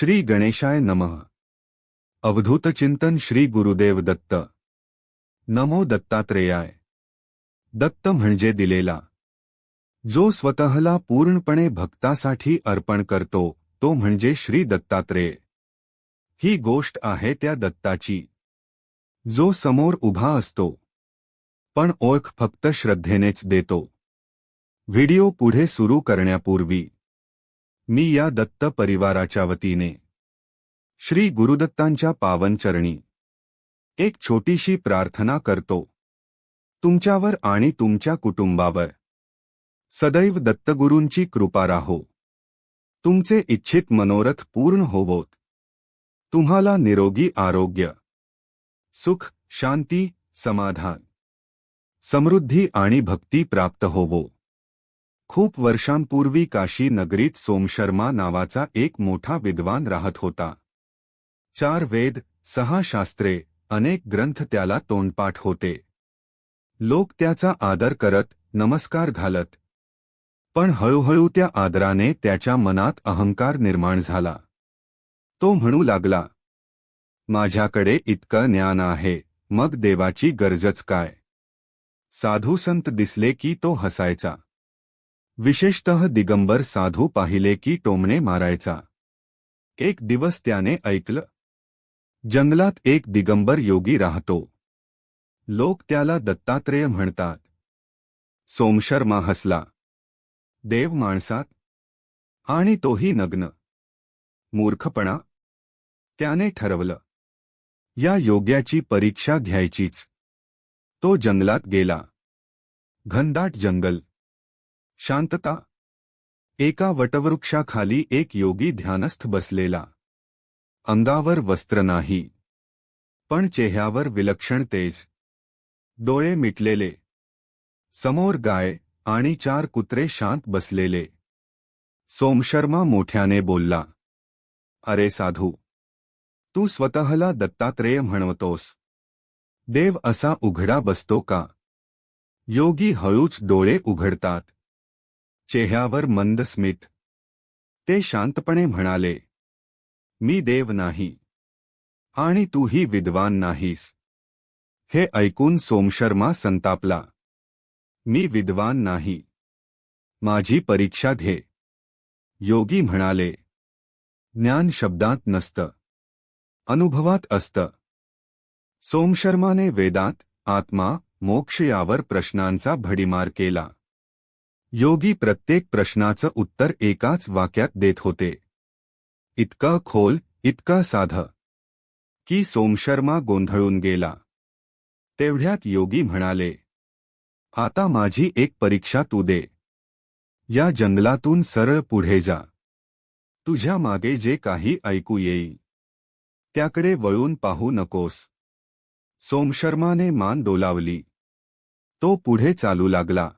श्री गणेशाय नमः. अवधूत चिंतन श्री गुरुदेव दत्त. नमो दत्तात्रेयाय. दत्त म्हणजे दिलेला. जो स्वतःला पूर्णपणे भक्तासाठी अर्पण करतो तो म्हणजे श्री दत्तात्रेय. ही गोष्ट आहे त्या दत्ताची. जो समोर उभा असतो पण ओळख फक्त श्रद्धेनेच देतो. व्हिडिओ पुढे सुरू करण्यापूर्वी मी या दत्त परिवाराच्या वतीने श्री गुरुदत्तांच्या पावनचरणी एक छोटीशी प्रार्थना करतो. तुमच्यावर आणि तुमच्या कुटुंबावर सदैव दत्तगुरूंची कृपा राहो. तुमचे इच्छित मनोरथ पूर्ण होवोत. तुम्हाला निरोगी आरोग्य सुख शांती समाधान समृद्धी आणि भक्ती प्राप्त होवो. खूप वर्षांपूर्वी काशी नगरीत सोमशर्मा नावाचा एक मोठा विद्वान राहत होता. चार वेद सहा शास्त्रे अनेक ग्रंथ त्याला तोंडपाठ होते. लोक त्याचा आदर करत नमस्कार घालत. पण हळूहळू त्या आदराने त्याच्या मनात अहंकार निर्माण झाला. तो म्हणू लागला माझ्याकडे इतकं ज्ञान आहे मग देवाची गरजच काय? साधू संत दिसले की तो हसायचा. विशेषतः दिगंबर साधू पाहिले की टोमणे मारायचा. एक दिवस त्याने ऐकलं. जंगलात एक दिगंबर योगी राहतो. लोक त्याला दत्तात्रेय म्हणतात. सोमशर्मा हसला. देव माणसात. आणि तोही नग्न. मूर्खपणा. त्याने ठरवलं. या योग्याची परीक्षा घ्यायचीच. तो जंगलात गेला. घनदाट जंगल. शांतता। एका वटवृक्षाखाली एक योगी ध्यानस्थ बसलेला। अंगावर वस्त्र नाही, पण चेहऱ्यावर विलक्षण तेज. डोळे मिटलेले. समोर गाय आणि चार कुत्रे शांत बसलेले. सोमशर्मा मोठ्याने बोलला, अरे साधू, तू स्वतःला दत्तात्रेय म्हणवतोस. देव असा उघडा बसतो का? योगी हळूच डोळे उघडतात. चेहऱ्यावर मंद स्मित. ते शांतपणे म्हणाले मी देव नाही आणि तूही विद्वान नाहीस. हे ऐकून सोमशर्मा संतापला मी विद्वान नाही. माझी परीक्षा घे. योगी म्हणाले ज्ञान शब्दात नसतं अनुभवात असतं. सोमशर्माने वेदात आत्मा मोक्ष यावर प्रश्नांचा भडीमार केला. योगी प्रत्येक प्रश्नाचं उत्तर एकाच वाक्यात देत होते. इतका खोल इतका साध. की सोमशर्मा गोंधळून गेला. तेवढ्यात योगी म्हणाले आता माझी एक परीक्षा तू दे. या जंगलातून सरळ पुढे जा. तुझ्या मागे जे काही ऐकू येई. त्याकडे वळून पाहू नकोस. सोमशर्माने मान डोलावली. तो पुढे चालू लागला.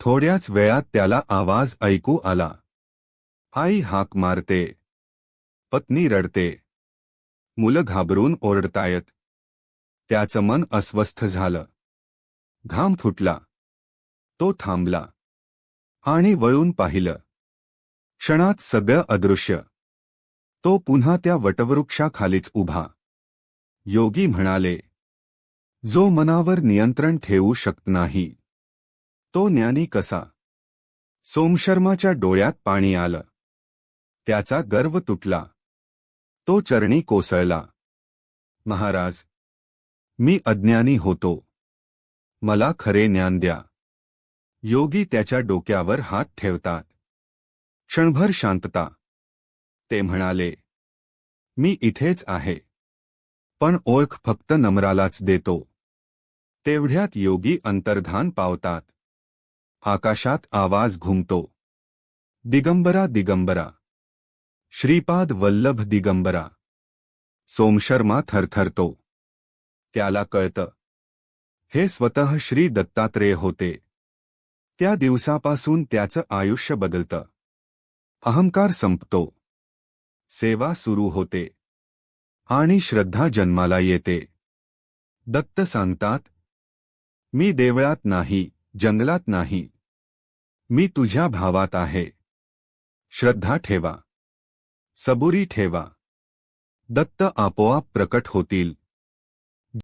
थोड्याच वेळात त्याला आवाज ऐकू आला. आई हाक मारते. पत्नी रडते. मुलं घाबरून ओरडतायत. त्याचं मन अस्वस्थ झालं. घाम फुटला. तो थांबला. आणि वळून पाहिलं. क्षणात सगळं अदृश्य. तो पुन्हा त्या वटवृक्षाखालीच उभा. योगी म्हणाले जो मनावर नियंत्रण ठेवू शकत नाही. तो ज्ञानी कसा? सोमशर्माच्या डोळ्यात पाणी आलं. त्याचा गर्व तुटला. तो चरणी कोसळला. महाराज मी अज्ञानी होतो. मला खरे ज्ञान द्या. योगी त्याच्या डोक्यावर हात ठेवतात. क्षणभर शांतता. ते म्हणाले मी इथेच आहे. पण ओळख फक्त नम्रालाच देतो. तेवढ्यात योगी अंतर्धान पावतात. आकाशात आवाज घुमतो. दिगंबरा दिगंबरा. श्रीपाद वल्लभ दिगंबरा. सोमशर्मा थरथरतो. त्याला कळतं. हे स्वतः श्री दत्तात्रेय होते. त्या दिवसापासून त्याचं आयुष्य बदलतं. अहंकार संपतो. सेवा सुरू होते. आणि श्रद्धा जन्माला येते. दत्त सांगतात मी देवळात नाही जंगलात नाही. मी तुझ्या भावात आहे. श्रद्धा ठेवा. सबुरी ठेवा. दत्त आपोआप प्रकट होतील.